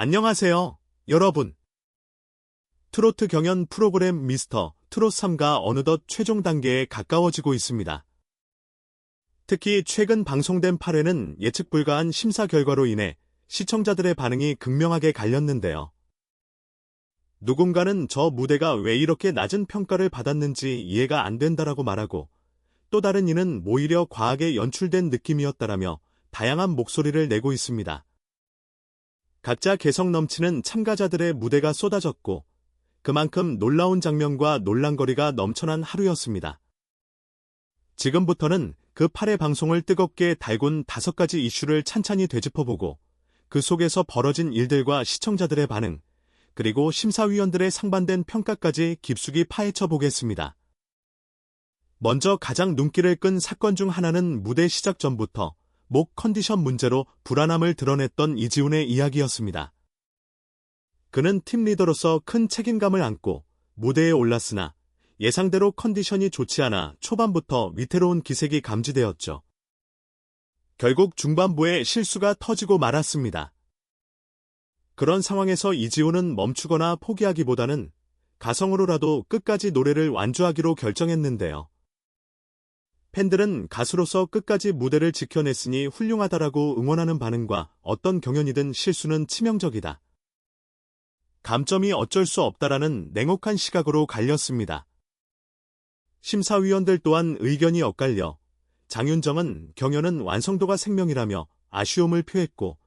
안녕하세요, 여러분. 트로트 경연 프로그램 미스터 트롯 3가 어느덧 최종 단계에 가까워지고 있습니다. 특히 최근 방송된 8회는 예측 불가한 심사 결과로 인해 시청자들의 반응이 극명하게 갈렸는데요. 누군가는 저 무대가 왜 이렇게 낮은 평가를 받았는지 이해가 안 된다라고 말하고 또 다른 이는 오히려 과하게 연출된 느낌이었다라며 다양한 목소리를 내고 있습니다. 각자 개성 넘치는 참가자들의 무대가 쏟아졌고 그만큼 놀라운 장면과 논란거리가 넘쳐난 하루였습니다. 지금부터는 그 8회 방송을 뜨겁게 달군 다섯 가지 이슈를 찬찬히 되짚어보고 그 속에서 벌어진 일들과 시청자들의 반응, 그리고 심사위원들의 상반된 평가까지 깊숙이 파헤쳐 보겠습니다. 먼저 가장 눈길을 끈 사건 중 하나는 무대 시작 전부터 목 컨디션 문제로 불안함을 드러냈던 이지훈의 이야기였습니다. 그는 팀 리더로서 큰 책임감을 안고 무대에 올랐으나 예상대로 컨디션이 좋지 않아 초반부터 위태로운 기색이 감지되었죠. 결국 중반부에 실수가 터지고 말았습니다. 그런 상황에서 이지호는 멈추거나 포기하기보다는 가성으로라도 끝까지 노래를 완주하기로 결정했는데요. 팬들은 가수로서 끝까지 무대를 지켜냈으니 훌륭하다라고 응원하는 반응과 어떤 경연이든 실수는 치명적이다. 감점이 어쩔 수 없다라는 냉혹한 시각으로 갈렸습니다. 심사위원들 또한 의견이 엇갈려 장윤정은 경연은 완성도가 생명이라며 아쉬움을 표했고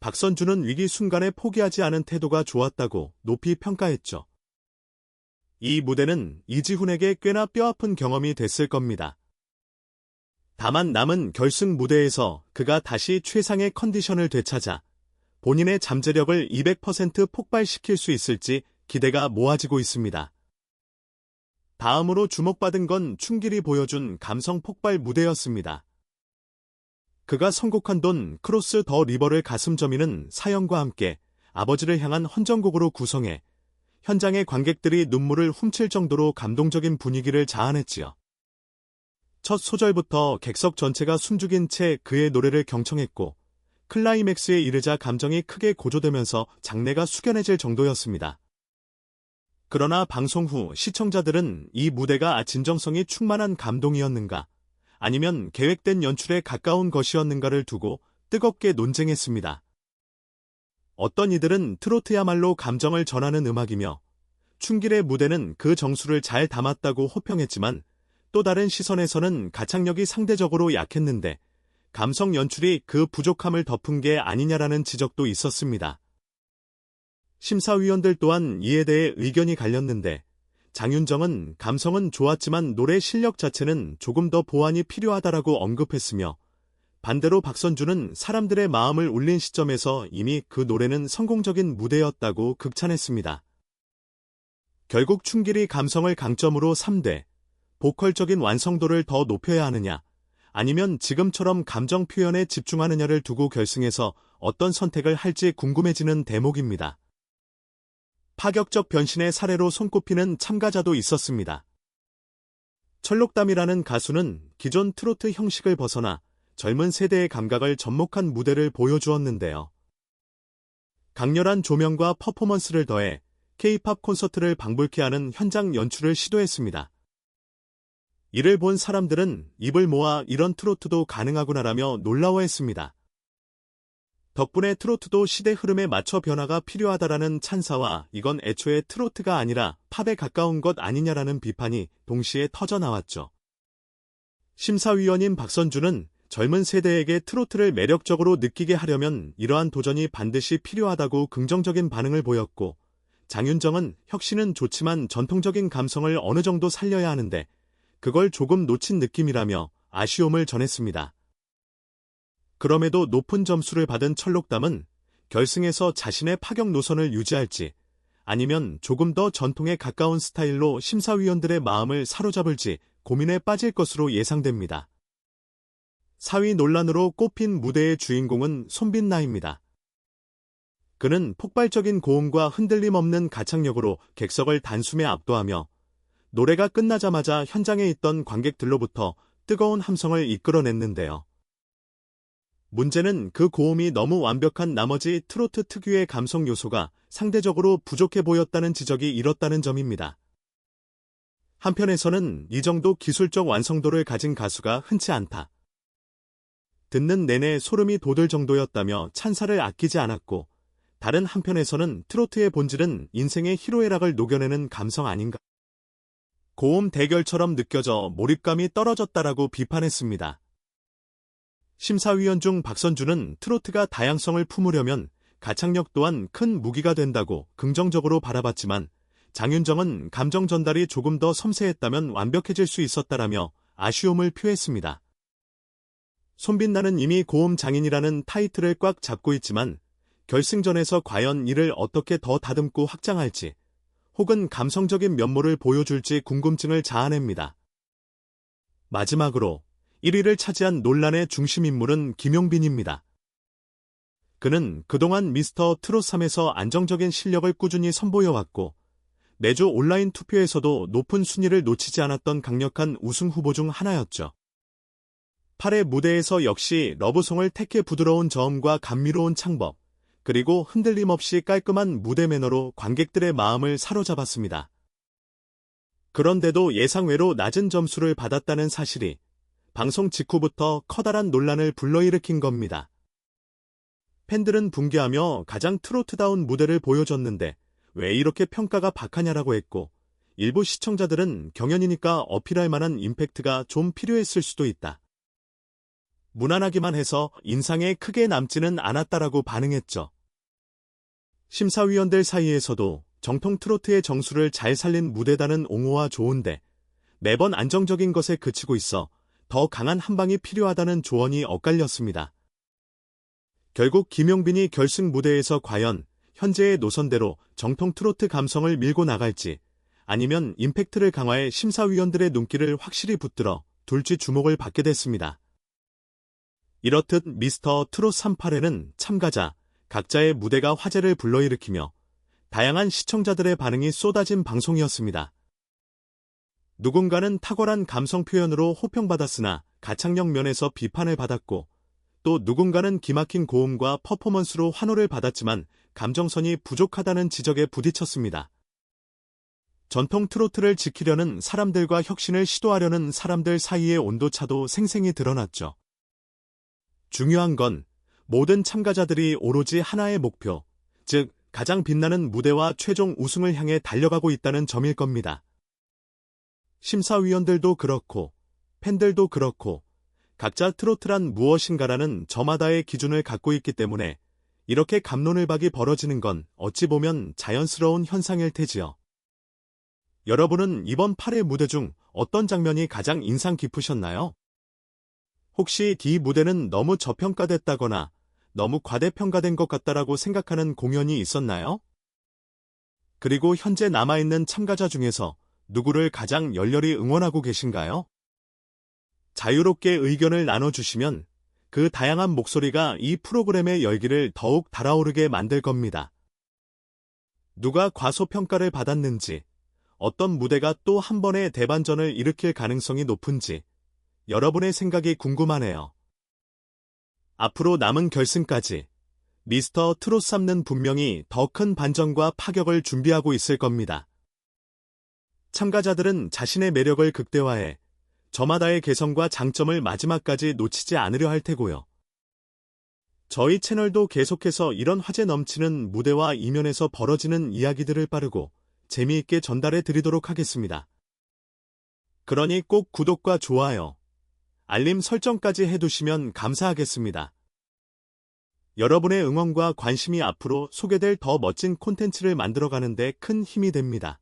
박선주는 위기 순간에 포기하지 않은 태도가 좋았다고 높이 평가했죠. 이 무대는 이지훈에게 꽤나 뼈아픈 경험이 됐을 겁니다. 다만 남은 결승 무대에서 그가 다시 최상의 컨디션을 되찾아 본인의 잠재력을 200% 폭발시킬 수 있을지 기대가 모아지고 있습니다. 다음으로 주목받은 건 춘길이 보여준 감성 폭발 무대였습니다. 그가 선곡한 돈 크로스 더 리버를 가슴 저미는 사연과 함께 아버지를 향한 헌정곡으로 구성해 현장의 관객들이 눈물을 훔칠 정도로 감동적인 분위기를 자아냈지요. 첫 소절부터 객석 전체가 숨죽인 채 그의 노래를 경청했고 클라이맥스에 이르자 감정이 크게 고조되면서 장내가 숙연해질 정도였습니다. 그러나 방송 후 시청자들은 이 무대가 진정성이 충만한 감동이었는가 아니면 계획된 연출에 가까운 것이었는가를 두고 뜨겁게 논쟁했습니다. 어떤 이들은 트로트야말로 감정을 전하는 음악이며 춘길의 무대는 그 정수를 잘 담았다고 호평했지만 또 다른 시선에서는 가창력이 상대적으로 약했는데 감성 연출이 그 부족함을 덮은 게 아니냐라는 지적도 있었습니다. 심사위원들 또한 이에 대해 의견이 갈렸는데 장윤정은 감성은 좋았지만 노래 실력 자체는 조금 더 보완이 필요하다라고 언급했으며 반대로 박선주는 사람들의 마음을 울린 시점에서 이미 그 노래는 성공적인 무대였다고 극찬했습니다. 결국 춘길이 감성을 강점으로 3대, 보컬적인 완성도를 더 높여야 하느냐, 아니면 지금처럼 감정 표현에 집중하느냐를 두고 결승에서 어떤 선택을 할지 궁금해지는 대목입니다. 파격적 변신의 사례로 손꼽히는 참가자도 있었습니다. 철록담이라는 가수는 기존 트로트 형식을 벗어나 젊은 세대의 감각을 접목한 무대를 보여주었는데요. 강렬한 조명과 퍼포먼스를 더해 K-팝 콘서트를 방불케 하는 현장 연출을 시도했습니다. 이를 본 사람들은 입을 모아 이런 트로트도 가능하구나라며 놀라워했습니다. 덕분에 트로트도 시대 흐름에 맞춰 변화가 필요하다라는 찬사와 이건 애초에 트로트가 아니라 팝에 가까운 것 아니냐라는 비판이 동시에 터져 나왔죠. 심사위원인 박선주는 젊은 세대에게 트로트를 매력적으로 느끼게 하려면 이러한 도전이 반드시 필요하다고 긍정적인 반응을 보였고 장윤정은 혁신은 좋지만 전통적인 감성을 어느 정도 살려야 하는데 그걸 조금 놓친 느낌이라며 아쉬움을 전했습니다. 그럼에도 높은 점수를 받은 철록담은 결승에서 자신의 파격 노선을 유지할지 아니면 조금 더 전통에 가까운 스타일로 심사위원들의 마음을 사로잡을지 고민에 빠질 것으로 예상됩니다. 사위 논란으로 꼽힌 무대의 주인공은 손빛나입니다. 그는 폭발적인 고음과 흔들림 없는 가창력으로 객석을 단숨에 압도하며 노래가 끝나자마자 현장에 있던 관객들로부터 뜨거운 함성을 이끌어냈는데요. 문제는 그 고음이 너무 완벽한 나머지 트로트 특유의 감성 요소가 상대적으로 부족해 보였다는 지적이 일었다는 점입니다. 한편에서는 이 정도 기술적 완성도를 가진 가수가 흔치 않다. 듣는 내내 소름이 돋을 정도였다며 찬사를 아끼지 않았고, 다른 한편에서는 트로트의 본질은 인생의 희로애락을 녹여내는 감성 아닌가. 고음 대결처럼 느껴져 몰입감이 떨어졌다라고 비판했습니다. 심사위원 중 박선주는 트로트가 다양성을 품으려면 가창력 또한 큰 무기가 된다고 긍정적으로 바라봤지만 장윤정은 감정 전달이 조금 더 섬세했다면 완벽해질 수 있었다라며 아쉬움을 표했습니다. 손빛나는 이미 고음 장인이라는 타이틀을 꽉 잡고 있지만 결승전에서 과연 이를 어떻게 더 다듬고 확장할지 혹은 감성적인 면모를 보여줄지 궁금증을 자아냅니다. 마지막으로 1위를 차지한 논란의 중심인물은 김용빈입니다. 그는 그동안 미스터 트롯3에서 안정적인 실력을 꾸준히 선보여왔고 매주 온라인 투표에서도 높은 순위를 놓치지 않았던 강력한 우승 후보 중 하나였죠. 8회 무대에서 역시 러브송을 택해 부드러운 저음과 감미로운 창법, 그리고 흔들림 없이 깔끔한 무대 매너로 관객들의 마음을 사로잡았습니다. 그런데도 예상외로 낮은 점수를 받았다는 사실이 방송 직후부터 커다란 논란을 불러일으킨 겁니다. 팬들은 붕괴하며 가장 트로트다운 무대를 보여줬는데 왜 이렇게 평가가 박하냐라고 했고 일부 시청자들은 경연이니까 어필할 만한 임팩트가 좀 필요했을 수도 있다. 무난하기만 해서 인상에 크게 남지는 않았다라고 반응했죠. 심사위원들 사이에서도 정통 트로트의 정수를 잘 살린 무대다는 옹호와 좋은데 매번 안정적인 것에 그치고 있어 더 강한 한방이 필요하다는 조언이 엇갈렸습니다. 결국 김용빈이 결승 무대에서 과연 현재의 노선대로 정통 트로트 감성을 밀고 나갈지 아니면 임팩트를 강화해 심사위원들의 눈길을 확실히 붙들어 둘째 주목을 받게 됐습니다. 이렇듯 미스터 트롯 38에는 참가자, 각자의 무대가 화제를 불러일으키며 다양한 시청자들의 반응이 쏟아진 방송이었습니다. 누군가는 탁월한 감성 표현으로 호평받았으나 가창력 면에서 비판을 받았고 또 누군가는 기막힌 고음과 퍼포먼스로 환호를 받았지만 감정선이 부족하다는 지적에 부딪혔습니다. 전통 트로트를 지키려는 사람들과 혁신을 시도하려는 사람들 사이의 온도차도 생생히 드러났죠. 중요한 건 모든 참가자들이 오로지 하나의 목표, 즉 가장 빛나는 무대와 최종 우승을 향해 달려가고 있다는 점일 겁니다. 심사위원들도 그렇고 팬들도 그렇고 각자 트로트란 무엇인가라는 저마다의 기준을 갖고 있기 때문에 이렇게 감론을박이 벌어지는 건 어찌 보면 자연스러운 현상일 테지요. 여러분은 이번 8회 무대 중 어떤 장면이 가장 인상 깊으셨나요? 혹시 D 무대는 너무 저평가됐다거나 너무 과대평가된 것 같다라고 생각하는 공연이 있었나요? 그리고 현재 남아있는 참가자 중에서 누구를 가장 열렬히 응원하고 계신가요? 자유롭게 의견을 나눠주시면 그 다양한 목소리가 이 프로그램의 열기를 더욱 달아오르게 만들 겁니다. 누가 과소평가를 받았는지, 어떤 무대가 또 한 번의 대반전을 일으킬 가능성이 높은지 여러분의 생각이 궁금하네요. 앞으로 남은 결승까지 미스터 트롯 삼는 분명히 더 큰 반전과 파격을 준비하고 있을 겁니다. 참가자들은 자신의 매력을 극대화해 저마다의 개성과 장점을 마지막까지 놓치지 않으려 할 테고요. 저희 채널도 계속해서 이런 화제 넘치는 무대와 이면에서 벌어지는 이야기들을 빠르고 재미있게 전달해 드리도록 하겠습니다. 그러니 꼭 구독과 좋아요, 알림 설정까지 해두시면 감사하겠습니다. 여러분의 응원과 관심이 앞으로 소개될 더 멋진 콘텐츠를 만들어가는데 큰 힘이 됩니다.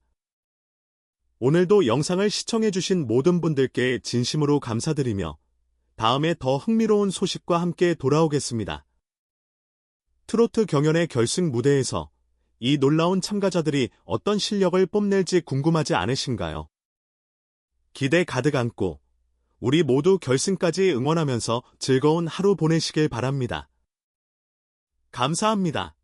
오늘도 영상을 시청해주신 모든 분들께 진심으로 감사드리며 다음에 더 흥미로운 소식과 함께 돌아오겠습니다. 트로트 경연의 결승 무대에서 이 놀라운 참가자들이 어떤 실력을 뽐낼지 궁금하지 않으신가요? 기대 가득 안고 우리 모두 결승까지 응원하면서 즐거운 하루 보내시길 바랍니다. 감사합니다.